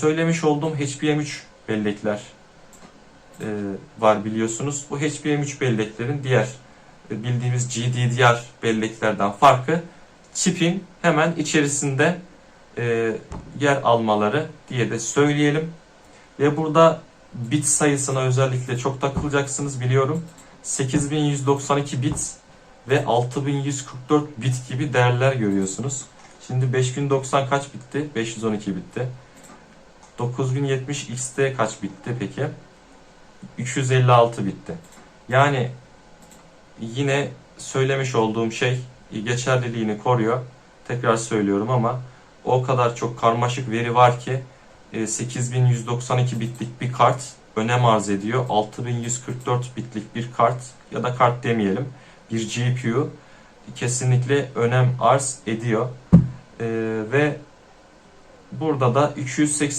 Söylemiş olduğum HBM3 bellekler e, var biliyorsunuz. Bu HBM3 belleklerin diğer e, bildiğimiz GDDR belleklerden farkı çipin hemen içerisinde e, yer almaları diye de söyleyelim. Ve burada bit sayısına özellikle çok takılacaksınız biliyorum. 8192 bit ve 6144 bit gibi değerler görüyorsunuz. Şimdi 5090 kaç bitti? 512 bitti. 9070 XT kaç bitti peki? 356 bitti. Yani yine söylemiş olduğum şey geçerliliğini koruyor. Tekrar söylüyorum ama o kadar çok karmaşık veri var ki e, 8192 bitlik bir kart önem arz ediyor. 6144 bitlik bir kart ya da kart demeyelim bir GPU kesinlikle önem arz ediyor. E, ve burada da 280